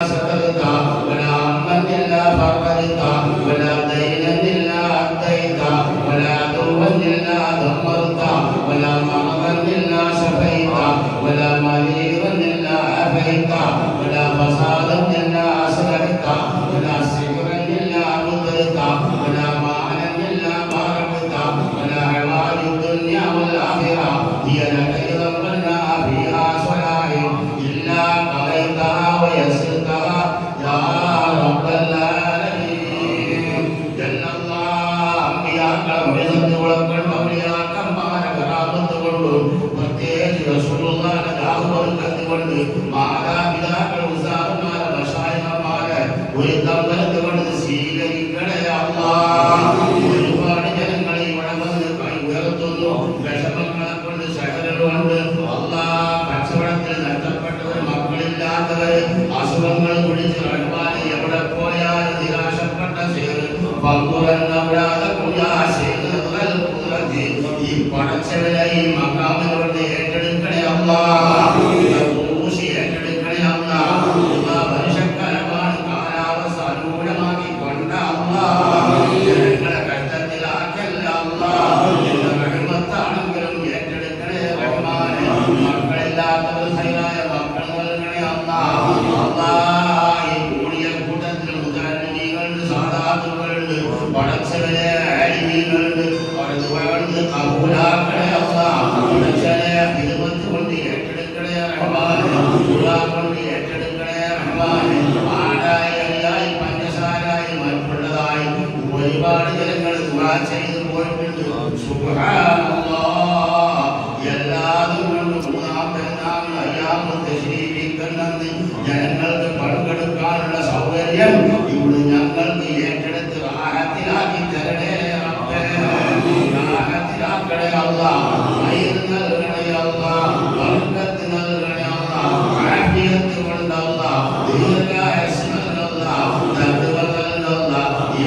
casa cantar. உயர்ந்தால் கவனது சீகரிக்க வளர்ச்சி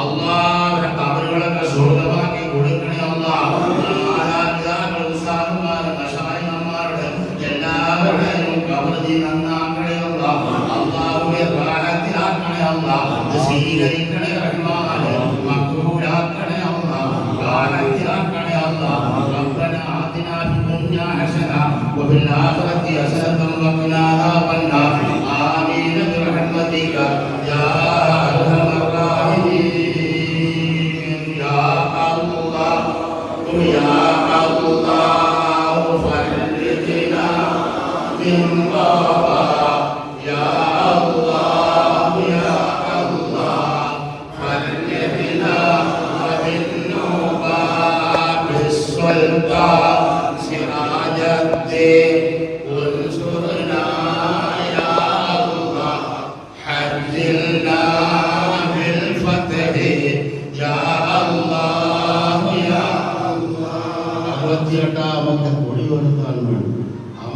അള്ളാഹുവിന്റെ കബറുകളൊക്കെ സ്വർഗമാക്കി കൊടുക്കണേ അള്ളാഹ്. ആരാധിതാക്കൾ ഉസ്താദന്മാരെ കഷായന്മാരുടെ എല്ലാവരുടെയും കബർ നീ നന്നാക്കണേ അള്ളാഹ്. അള്ളാഹുവെ പ്രാരത്തിലാക്കണേ അള്ളാഹ്. സ്വീകരിക്കണേ റഹ്മാനെ മക്കൂലാക്കണേ അള്ളാഹ്. പ്രാരത്തിലാക്കണേ അള്ളാഹ്. ربنا آتنا في الدنيا حسنة وفي الآخرة حسنة وقنا عذاب النار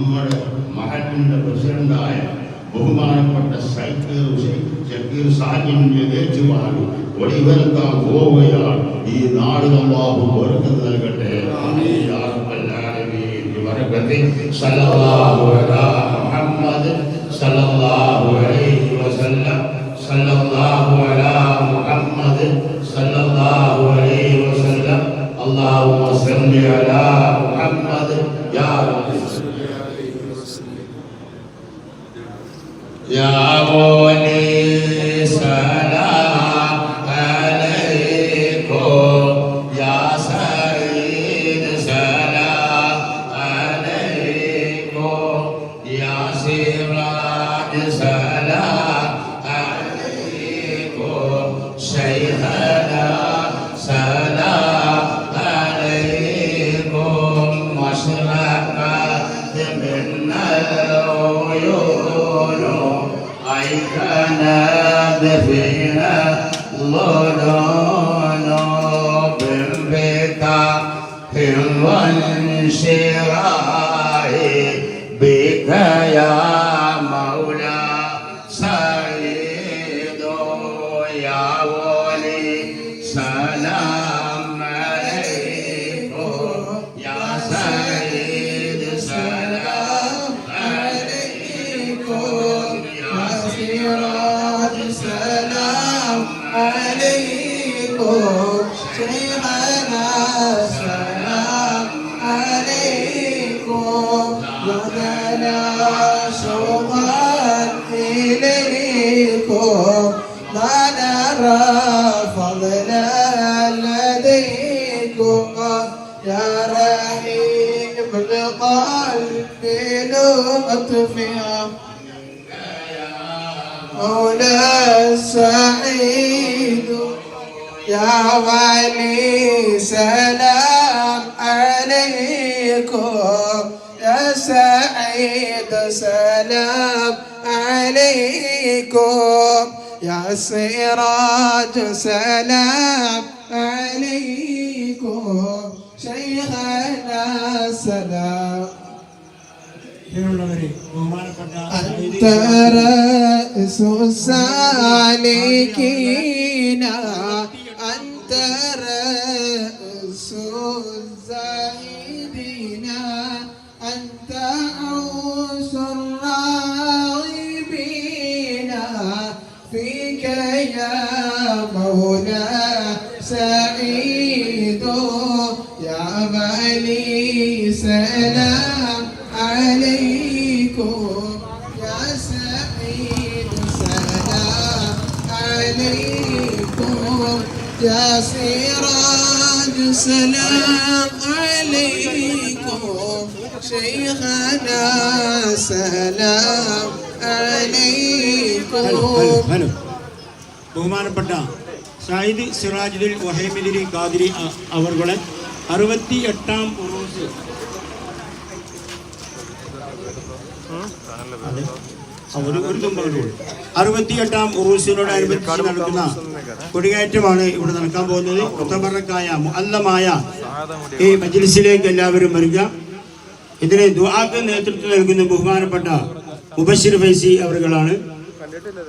നമ്മുടെ മഹത്തിൻ്റെ പ്രസിഡൻ്റായ ബഹുമാനപ്പെട്ട സൈക്കീർ സൈക്കീർ സാഹിബിൻ്റെ ഏറ്റുമാറി ഒളിവരുത്താൻ പോവുകയാണ് será لديكم يا رحيم بقلب لطفها مولا السعيد يا ولي سلام عليكم. يا سعيد سلام عليكم. يا سراج سلام عليكم شيخنا السلام أنت رأس السالكين أنت رأس السالكين ഹലോ ബഹുമാനപ്പെട്ട സായിദ് സിറാജുദ്ദീൻ വഹേമിദിരി ഖാദിരി അ- അവർകളെ അറുപത്തി എട്ടാം ഉറൂസ് അറുപത്തിയെട്ടാം ഉറൂസിനോടനുബന്ധിച്ച് നടക്കുന്ന കൊടികയറ്റമാണ് ഇവിടെ നടക്കാൻ പോകുന്നത്. മുത്തമറക്കായ മുഅല്ലമായ ഈ മജിലിസിലേക്ക് എല്ലാവരും വരിക. ഇതിന് ദുആക്ക് നേതൃത്വം നൽകുന്ന ബഹുമാനപ്പെട്ട ഉപശിർ ഫൈസി അവറുകളാണ്.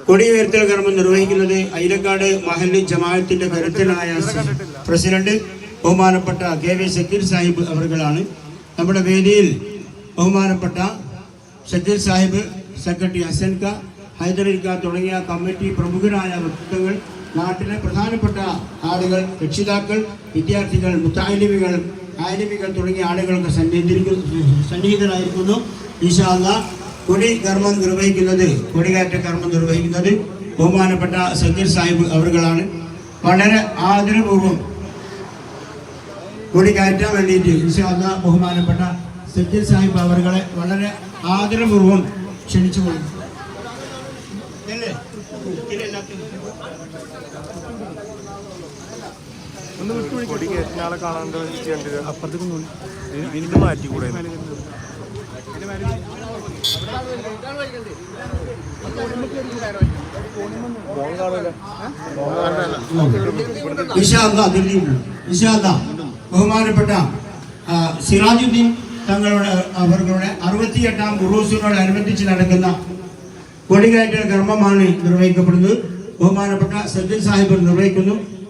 കൊടിയുയർത്തൽ കർമ്മം നിർവഹിക്കുന്നത് അയിലക്കാട് മഹല്ലി ജമാഅത്തിന്റെ കരുത്തനായ പ്രസിഡന്റ് ബഹുമാനപ്പെട്ട കെ വി സക്കീർ സാഹിബ് അവരുകളാണ് നമ്മുടെ വേദിയിൽ ബഹുമാനപ്പെട്ട സക്കീർ സാഹിബ് സെക്രട്ടറി ഹസൻക ഹൈദരലിക്ക തുടങ്ങിയ കമ്മിറ്റി പ്രമുഖരായ വ്യക്തിത്വങ്ങൾ നാട്ടിലെ പ്രധാനപ്പെട്ട ആളുകൾ രക്ഷിതാക്കൾ വിദ്യാർത്ഥികൾ മുത്താലിമികൾ ആലിമികൾ തുടങ്ങിയ സന്നിധിരിക്കുന്നു സന്നിഹിതരായിരിക്കുന്നു. ഈശാല്ല കൊടി കർമ്മം നിർവഹിക്കുന്നത് കൊടികയറ്റ കർമ്മം നിർവഹിക്കുന്നത് ബഹുമാനപ്പെട്ട സക്കീർ സാഹിബ് അവരുകളാണ്. വളരെ ആദരപൂർവം കൊടി കയറ്റാൻ വേണ്ടിയിട്ട് ഇൻഷാല്ല ബഹുമാനപ്പെട്ട സക്കീർ സാഹിബ് അവരുകളെ വളരെ ആദരപൂർവം ക്ഷണിച്ചു കൊള്ളുന്നു കൊടി കാണാണ്ട് ചെയ്യേണ്ടത് അപ്പുറത്തേക്ക് ഇൻഷാല്ല ബഹുമാനപ്പെട്ട സിറാജുദ്ദീൻ തങ്ങളുടെ അവരുടെ അറുപത്തിയെട്ടാം ഉറൂസിനോടനുബന്ധിച്ച് നടക്കുന്ന കൊടികയറ്റ കർമ്മമാണ് നിർവഹിക്കപ്പെടുന്നത്. ബഹുമാനപ്പെട്ട സജ്ജൻ സാഹിബ് നിർവഹിക്കുന്നു.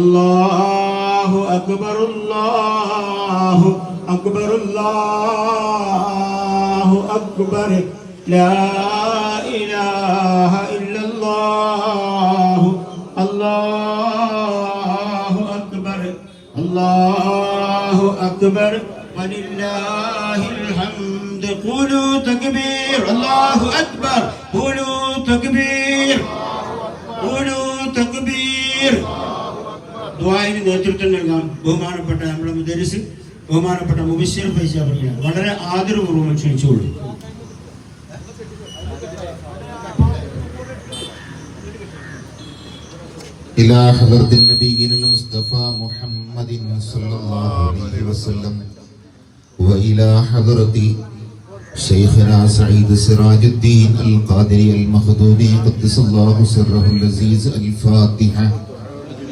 الله أكبر الله أكبر الله أكبر لا إله إلا الله الله أكبر الله أكبر ولله الحمد قولوا تكبير الله أكبر ദ്വായിന് നേതൃത്വം നൽകാൻ ബഹുമാനപ്പെട്ട നമ്മുടെ മുദരിസ് ബഹുമാനപ്പെട്ട മുബിശ്വർ ഫൈസ പറയുകയാണ് വളരെ ആദരപൂർവം ക്ഷണിച്ചുകൊള്ളു إلى حضرة النبي المصطفى محمد صلى الله عليه وسلم وإلى حضرة شيخنا سعيد سراج الدين القادري المخدومي قدس الله سره العزيز الفاتحة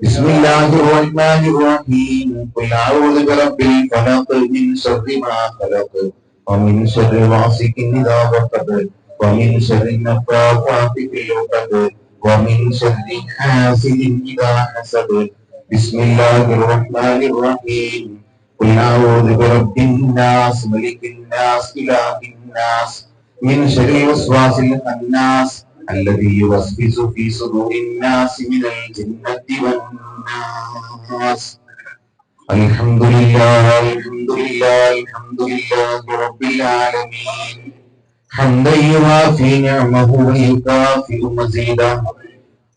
बिस्मिल्लाहिर्रहमानिर्रहीम कुल औज़ु बिरब्बिल फलक मिन शर्रि मा खलक व मिन शर्रि वासिकिन इज़ा वक़ब व मिन शर्रि नफ्फासाति फिल उक़द व मिन शर्रि हासिदिन इज़ा हसद बिस्मिल्लाहिर्रहमानिर्रहीम कुल औज़ु बिरब्बिन नास मलिकिन नास इलाहिन नास मिन शर्रि वस्वासिल खन्नास الذي يوسوس في صدور الناس من الجنة والناس. الحمد لله الحمد لله الحمد لله رب العالمين. حمدا يوافي نعمه ويكافئ مزيدا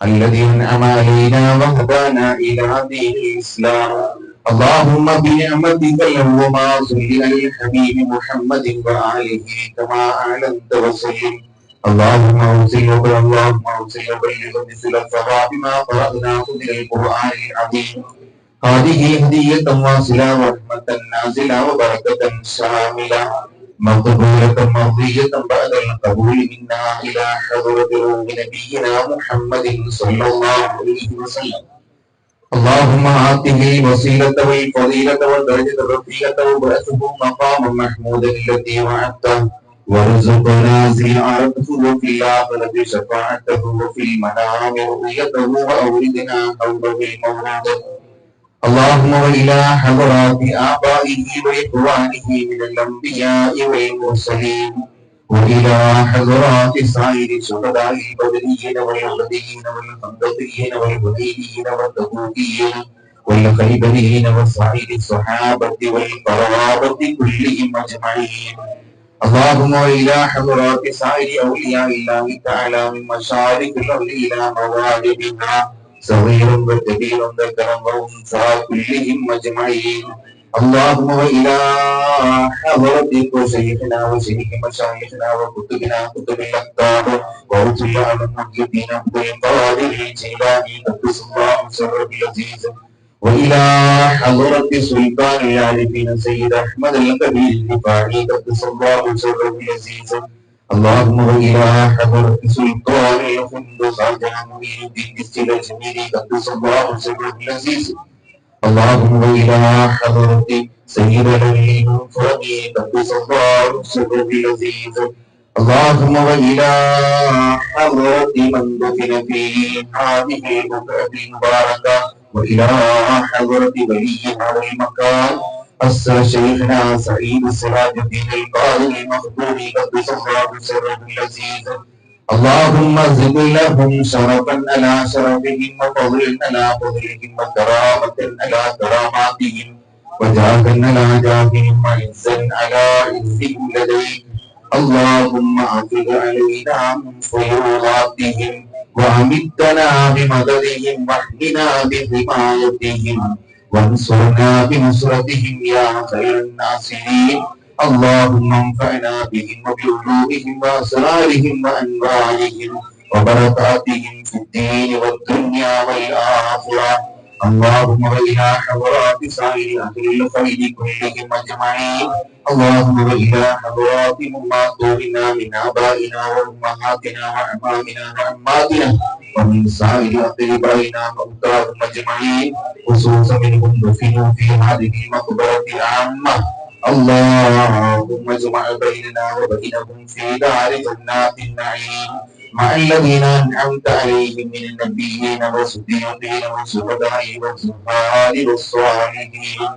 الذي أنعم علينا وهدانا إلى دين الإسلام. اللهم بنعمتك اللهم صل على الحبيب محمد وآله كما أعلنت وسلم. اللهم اوصل اللهم اوصل وبلغ مثل الصواب ما قرأناه من القران العظيم هذه هدية واصلة ورحمة نازلة وبركة شاملة مقبولة مرضية بعد القبول منا إلى حضرة روح نبينا محمد صلى الله عليه وسلم اللهم آته الوسيلة والفضيلة والدرجة الرفيعة وبعثه مقاما محمودا التي وعدته وارزقنا زيارته في الآخرة شفاعته وفي المنام رؤيته وأوردنا حوله المولود اللهم وإلى حضرات آبائه وإخوانه من الأنبياء والمرسلين وإلى حضرات سائر شهداء البدريين والغديين والخندقيين والهديين والتبوكيين والخيبريين وسائر الصحابة والقرابة كلهم أجمعين. اللهم إلى حضرات سائر أولياء الله تعالى من مشارق الأرض إلى مغاربها صغير وكبير ذكر وانثى كلهم اجمعين اللهم والى حضرتك وشيخنا وشيخ مشايخنا وكتبنا كتب الاكتاب ورسل على المحيطين بالقادر الجيلاني قدس الله سر العزيز والى حضرة سلطان العارفين سيد احمد الكبير الرفاعي قدس الله سر العزيز اللهم وإلى حضرة سلطان الخندس عجل مبين الدين السلجميل قدس الله سره العزيز اللهم وإلى حضرة سيد العليم الفرمي قدس الله سره العزيز اللهم وإلى حضرة من دفن في هذه البقعة المباركة وإلى حضرة وليها والمكان أسر شيخنا سعيد سراج الدين القائل المخدوم قدس الله سره العزيز. اللهم زد لهم شرفا على شرفهم وفضلا على فضلهم وكرامة على كراماتهم. وجاها على جاههم وعزا على عزهم لديك اللهم أفض علينا من فيوضاتهم وأمدنا بمددهم واحمنا بحمايتهم وانصرنا بنصرتهم يا خير الناصرين اللهم انفعنا بهم وبعلومهم واسرارهم وانوارهم وبركاتهم في الدين والدنيا والآخرة اللهم وإلى حضرات سائر أهل الخير كلهم أجمعين اللهم وإلى حضرات مماتنا من آبائنا وأمهاتنا وأعمامنا وعماتنا ومن سائر أقربائنا موتاهم أجمعين خصوصا منهم دفنوا في هذه المقبرة العامة اللهم اجمع بيننا وبينهم في دار جنات النعيم مع الذين أنعمت عليهم من النبيين والصديقين والشهداء والصالحين والصالحين.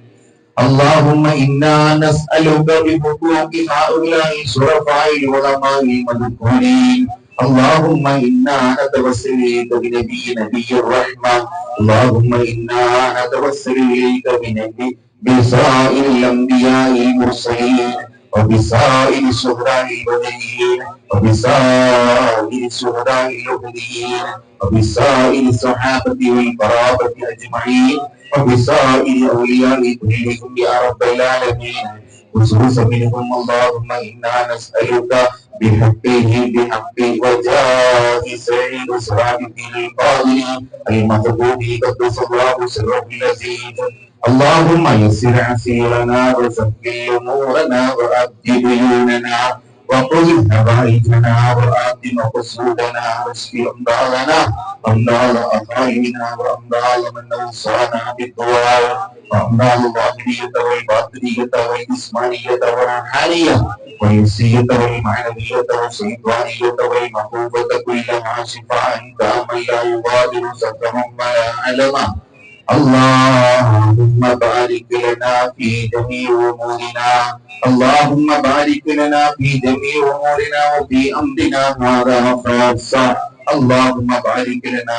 اللهم إنا نسألك بحقوق هؤلاء الشرفاء العلماء المذكورين. اللهم إنا نتوسل إليك بنبي نبي الرحمة. اللهم إنا نتوسل إليك بنبي بسائر الأنبياء المرسلين. وبسائر الشهداء البدريين وبسائر الشهداء الأبديين وبسائر الصحابة والقرابة أجمعين وبسائر أولياء كلهم يا رب العالمين خصوصا منهم اللهم إنا نسألك بحقه بحق وجاه سيد سراج القادر المحبوب قدس الله سره العزيز اللهم يسر عسيرنا وسهل امورنا وابد ديوننا وقل هوائجنا وآت مقصودنا واشف امراضنا امراض اقاربنا وامراض من اوصانا بالدعاء وامراض الظاهريه والباطنيه والجسمانيه والروحانيه والنفسيه والمعنويه والشيطانيه والمخوفه كلها شفاء كامل لا يغادر سقما ولا علما اللهم بارك لنا في جميع أمورنا. اللهم بارك لنا في جميع أمورنا وفي أمرنا هذا خاصه اللهم بارك لنا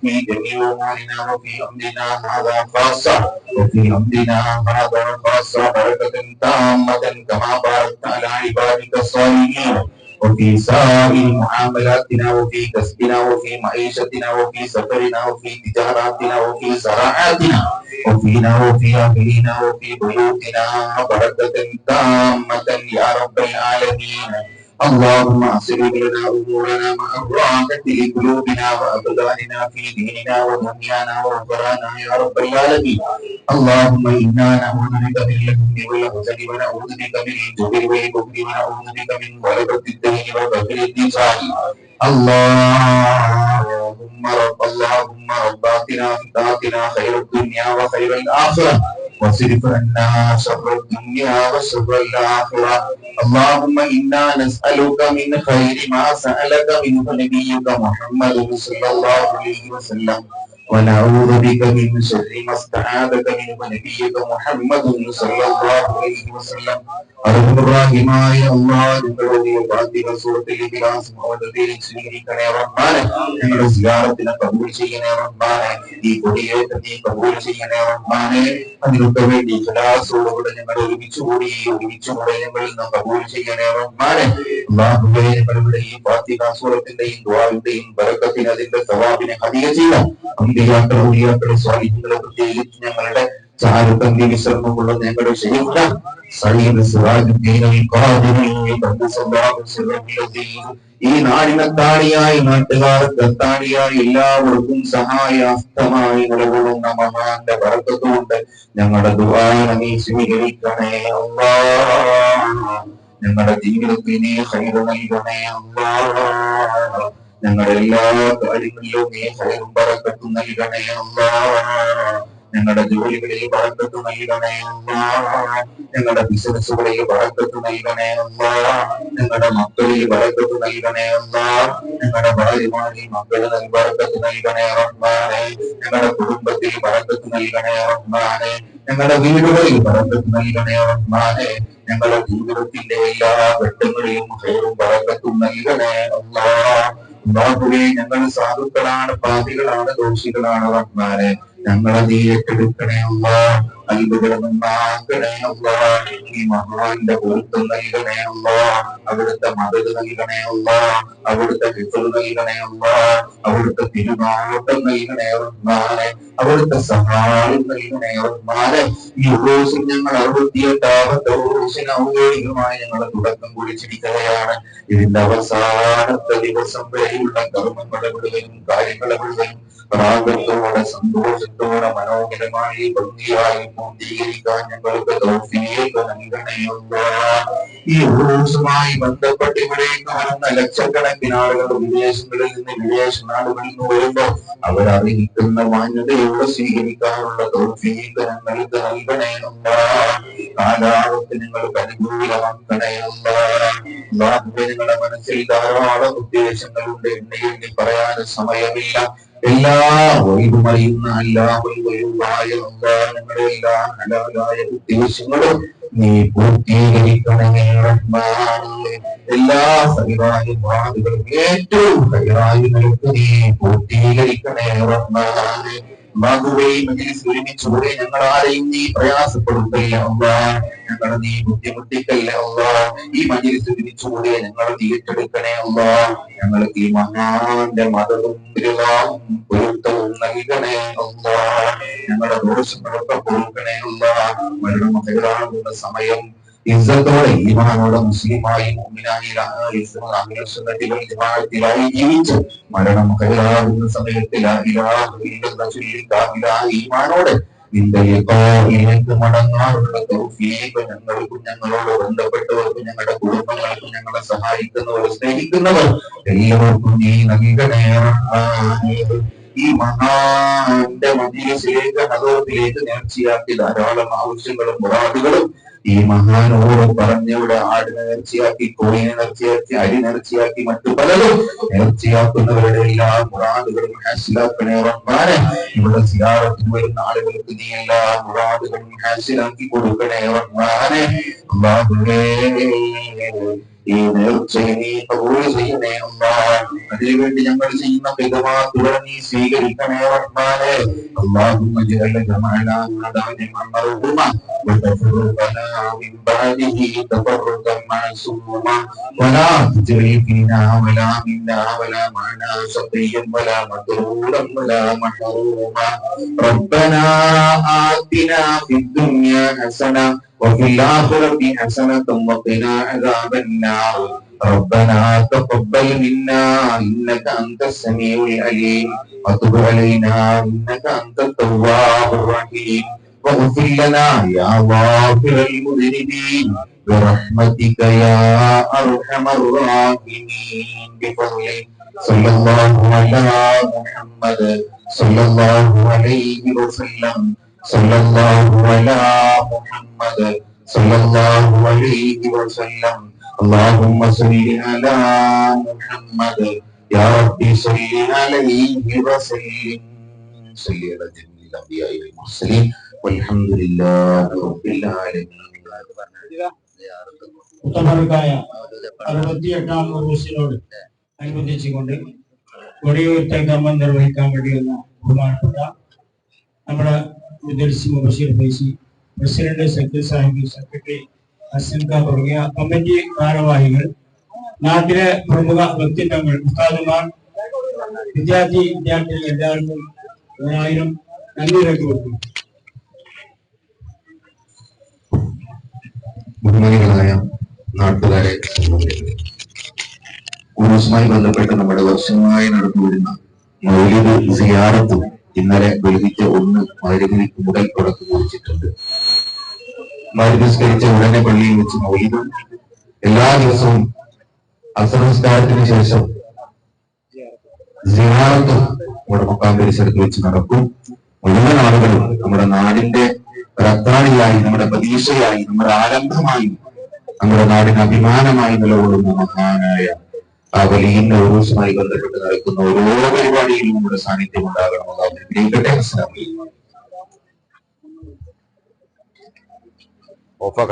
في جميع أمورنا وفي أمرنا هذا خاصه وفي أمرنا هذا خاصه بركة تامة كما باركت على عبادك الصالحين. وفي سائر معاملاتنا وفي كسبنا وفي معيشتنا وفي سفرنا وفي تجاراتنا وفي زراعاتنا وفينا وفي أهلنا وفي بيوتنا بركة تامة يا رب العالمين اللهم اصلح لنا امورنا مع الراحة لقلوبنا وابداننا في ديننا ودنيانا واخرانا يا رب العالمين اللهم انا نعوذ بك من الهم والحزن ونعوذ بك من الجبن والبخل ونعوذ بك من غلبة الدين وبخل الدفاع اللهم رب اللهم رباتنا فتاتنا خير الدنيا وخير الاخره واصرف عنا شر الدنيا وشر الاخره اللهم انا نسالك من خير ما سالك منه نبيك محمد صلى الله عليه وسلم ونعوذ بك من شر ما استعاذك منه نبيك محمد صلى الله عليه وسلم അർഹമറാഹിമായ അല്ലാഹ് നിങ്ങളുടെ വാദിക സുഹൃത്തിലെ വിലാസം അവരുടെ സ്വീകരിക്കണേ റഹ്മാനെ ഞങ്ങളുടെ സിയാറത്തിനെ കബൂൽ ചെയ്യണേ റഹ്മാനെ ഈ കൊടിയേറ്റ നീ കബൂൽ ചെയ്യണേ റഹ്മാനെ അതിനൊക്കെ വേണ്ടി ഖലാസോടുകൂടെ ഞങ്ങൾ ഒരുമിച്ച് കൂടി ഒരുമിച്ച് കൂടെ ഞങ്ങളിൽ നിന്ന് കബൂൽ ചെയ്യണേ റഹ്മാനെ ഞങ്ങളുടെ ഈ ഞങ്ങളുടെ ചാരുതന്തി വിശ്രമമുള്ള ഞങ്ങളുടെ ഈ നാടിനെ താണിയായി നാട്ടുകാർക്ക് താടിയായി എല്ലാവർക്കും സഹായാസ്തമായി നിലകൊള്ളുന്ന മഹാന്റെ ബർക്കത്തുകൊണ്ട് ഞങ്ങളുടെ നീ സ്വീകരിക്കണേ ഞങ്ങളുടെ ജീവിതത്തിൽ നീ ഹൈറ് നൽകണേ അല്ലാ ഞങ്ങളുടെ എല്ലാ കാര്യങ്ങളിലും നീ ഹൈറും ബറക്കത്തും നൽകണേ ഞങ്ങളുടെ ജോലികളിൽ ബറക്കത്ത് നൽകണേ ഞങ്ങളുടെ ബിസിനസ്സുകളിൽ ബറക്കത്ത് നൽകണേ ഞങ്ങളുടെ മക്കളിൽ ബറക്കത്ത് നൽകണേ ഞങ്ങളുടെ ഭാര്യമാരിൽ മക്കളിൽ ബറക്കത്ത് നൽകണേ റഹ്മാനെ ഞങ്ങളുടെ കുടുംബത്തിൽ ബറക്കത്ത് നൽകണേ റഹ്മാനെ ഞങ്ങളുടെ വീടുകളിൽ ബറക്കത്ത് നൽകണേ റഹ്മാനെ ഞങ്ങളുടെ ജീവിതത്തിന്റെ എല്ലാ ഘട്ടങ്ങളിലും ഹൈറും പറക്കത്തും നൽകണേ അല്ലാ ഞങ്ങൾ സാധുക്കളാണ് പാതികളാണ് ദോഷികളാണ് റഹ്മാനെ. ഞങ്ങളെ നീ ഏറ്റെടുക്കണേ അല്ലാ അല്ലാ ഈ മഹാന്റെ പൊരുത്തം നൽകണേ അല്ലാ അവിടുത്തെ മതത് നൽകണേ അല്ലാ അവിടുത്തെ ഹിഫർ നൽകണേ അല്ലാ അവിടുത്തെ തിരുനാട്ടം നൽകണേ റഹ്മാനെ അവിടുത്തെ സഹായം നൽകണേ റഹ്മാനെ ഈ ഉറൂസിൽ ഞങ്ങൾ അറുപത്തിയെട്ടാമത്തെ ഉറൂസിന് ഔദ്യോഗികമായി ഞങ്ങളെ തുടക്കം കുറിച്ചിരിക്കുകയാണ് ഇതിന്റെ അവസാനത്തെ ദിവസം വരെയുള്ള കർമ്മങ്ങൾ എവിടെയും കാര്യങ്ങൾ എവിടെയും പ്രാഗത്തോടെ സന്തോഷത്തോടെ മനോഹരമായി ഭംഗിയായി ഞങ്ങൾക്ക് ഈ ഉറൂസുമായി ബന്ധപ്പെട്ട് ഇവിടേക്ക് വരുന്ന ലക്ഷക്കണക്കിന് ആളുകൾ വിദേശങ്ങളിൽ നിന്ന് വിദേശ നാടുകളിൽ നിന്ന് വരുമ്പോൾ അവരറിയിക്കുന്ന മാന്യതയോടെ സ്വീകരിക്കാനുള്ള തൗഫീഖ് ഞങ്ങൾക്ക് കാലാവസ്ഥ നിങ്ങൾക്ക് അനുകൂലമാക്കണേയുള്ള നിങ്ങളുടെ മനസ്സിൽ ധാരാളം ഉദ്ദേശങ്ങളുണ്ട് എണ്ണി എണ്ണി പറയാൻ സമയമില്ല എല്ലാ ഉദ്ദേശങ്ങളും നീ പൂർത്തീകരിക്കണമേ. എല്ലാ സഹിറായ വാദുകളും ഏറ്റവും നിനക്ക് നീ പൂർത്തീകരിക്കണേ ബാബുവേയും അങ്ങനെ ഒരുമിച്ചുകൂടെ ഞങ്ങൾ ആരെയും നീ പ്രയാസപ്പെടുത്തില്ല ഞങ്ങൾ നീ ബുദ്ധിമുട്ടിക്കല്ല അള്ളാ. ഈ മജിലിസ് ഒരുമിച്ചുകൂടെ ഞങ്ങൾ നീ അള്ളാ. ഞങ്ങൾക്ക് ഈ മഹാന്റെ മതവും പൊരുത്തവും നൽകണേ അല്ല ഞങ്ങളുടെ ദോഷങ്ങളൊക്കെ പൊറുക്കണേ അല്ല മരണം സമയം ഇസ്സത്തോടെ ഈമാനോടെ മുസ്ലിമായി മുമ്പിനായി ജമാഅത്തിലായി ജീവിച്ച് മരണം കൈലാകുന്ന സമയത്തിൽ ഈമാനോടെ മടങ്ങാനുള്ള തൗഫീഖ് ഞങ്ങൾക്കും ഞങ്ങളോട് ബന്ധപ്പെട്ടവർക്കും ഞങ്ങളുടെ കുടുംബങ്ങൾക്കും ഞങ്ങളെ സഹായിക്കുന്നവർ സ്നേഹിക്കുന്നവർ എല്ലാവർക്കും നീ നൽകണേ. ഈ മഹാന്റെ മജീസിലേക്ക് നഗരത്തിലേക്ക് നേർച്ചയാക്കി ധാരാളം ആവശ്യങ്ങളും മുറാദുകളും ഈ മഹാനോട് പറഞ്ഞവിടെ ആടിനെ നേർച്ചയാക്കി കോഴിനെ നേർച്ചയാക്കി അരി നേർച്ചയാക്കി മറ്റു പലതും നേർച്ചയാക്കുന്നവരുടെ എല്ലാ മുറാദുകളും ഹാസിലാക്കണേ റഹ്മാനെ ഇവിടെ സിയാറത്തിന് വരുന്ന ആളുകൾക്ക് നീ എല്ലാ മുറാദുകളും ഹാസിലാക്കി കൊടുക്കണേ അല്ലാഹുവേ ഈ നേർച്ചയെ നീ കബൂൽ ചെയ്യണേ അല്ലാഹ് അതിനുവേണ്ടി ഞങ്ങൾ ചെയ്യുന്ന പിതമാത്തുകൾ നീ സ്വീകരിക്കണേ റഹ്മാനെ اللهم اجعل جمعنا هذا لمن مرحوما وتفرقنا من بعده تفرقا معصوما ولا تجعل فينا ولا منا ولا معنا شقيا ولا مطرورا ولا محروما ربنا آتنا في الدنيا حسنة وفي الآخرة حسنة وقنا عذاب النار ربنا تقبل منا إنك أنت السميع العليم وتب علينا إنك أنت التواب الرحيم واغفر لنا يا غافر المذنبين برحمتك يا أرحم الراحمين بفضلك صلى الله على محمد صلى الله عليه وسلم صلى الله على محمد صلى الله عليه وسلم اللهم صل على محمد يا ربي صل عليه وسلم صل على جميع الانبياء والمرسلين والحمد لله رب العالمين ഉത്തമർക്കായ അറുപത്തിയെട്ടാം ഉറൂസിനോട് അനുബന്ധിച്ചുകൊണ്ട് കൊടിയുയർത്ത കർമ്മം നിർവഹിക്കാൻ വേണ്ടി വന്ന ബഹുമാനപ്പെട്ട നമ്മുടെ വിദർശി Basheer Faizy president secretary Sahib secretary അസിൻക തുടങ്ങിയ കമ്മിറ്റി ഭാരവാഹികൾ നാട്ടിലെ പ്രമുഖ വ്യക്തിത്വങ്ങൾ ഉസ്താദുമാർ വിദ്യാർത്ഥി വിദ്യാർത്ഥികൾ എല്ലാവർക്കും ഒരായിരം നന്ദി രേഖപ്പെടുത്തുന്നു ബഹുമാനികളായ നാട്ടുകാരെ ഉറൂസുമായി ബന്ധപ്പെട്ട് നമ്മുടെ വർഷങ്ങളായി നടന്നുവരുന്ന മൗലിക സിയാറത്തും ഇന്നലെ വൈകിട്ട് ഒന്ന് മരുവിക്ക് മുതൽ തുടക്കം കുറിച്ചിട്ടുണ്ട്. മരുവിസ്കരിച്ച ഉടനെ പള്ളിയിൽ വെച്ച് മൗലികം എല്ലാ ദിവസവും അസംസ്കാരത്തിന് ശേഷം സിയാറത്തും നമ്മുടെ മക്കാൻ പരിസരത്ത് വെച്ച് നടക്കും. മുഴുവൻ ആളുകളും നമ്മുടെ നാടിന്റെ റദ്ദാണിയായി നമ്മുടെ പ്രതീക്ഷയായി നമ്മുടെ ആരംഭമായി നമ്മുടെ നാടിന് അഭിമാനമായി നിലകൊള്ളുന്ന മഹാനായ ആ വലിയ ഉറൂസുമായി ബന്ധപ്പെട്ട് നടക്കുന്ന ഓരോ പരിപാടിയിലും നമ്മുടെ സാന്നിധ്യം ഉണ്ടാകണം. ആഗ്രഹിക്കട്ടെ അസ്സലാമു അലൈക്കും. ഓഫാക്കട